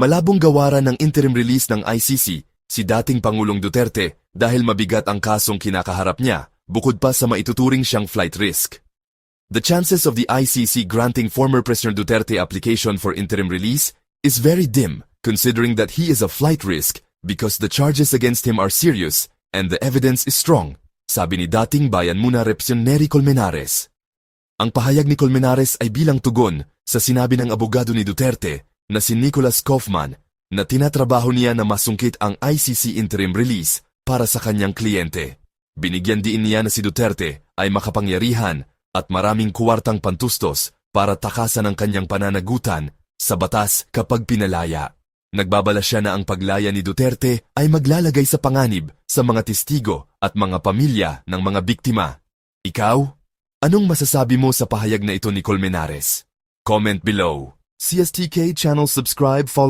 Malabong gawaran ng interim release ng ICC si dating Pangulong Duterte dahil mabigat ang kasong kinakaharap niya bukod pa sa maituturing siyang flight risk. The chances of the ICC granting former President Duterte application for interim release is very dim considering that he is a flight risk because the charges against him are serious and the evidence is strong, sabi ni dating Bayan Muna Repsyon Nery Colmenares. Ang pahayag ni Colmenares ay bilang tugon sa sinabi ng abogado ni Duterte na si Nicholas Kaufman na tinatrabaho niya na masungkit ang ICC interim release para sa kanyang kliyente. Binigyan din niya na si Duterte ay makapangyarihan at maraming kuwartang pantustos para takasan ang kanyang pananagutan sa batas kapag pinalaya. Nagbabala siya na ang paglaya ni Duterte ay maglalagay sa panganib sa mga testigo at mga pamilya ng mga biktima. Ikaw? Anong masasabi mo sa pahayag na ito ni Colmenares? Comment below. CSTK channel subscribe follow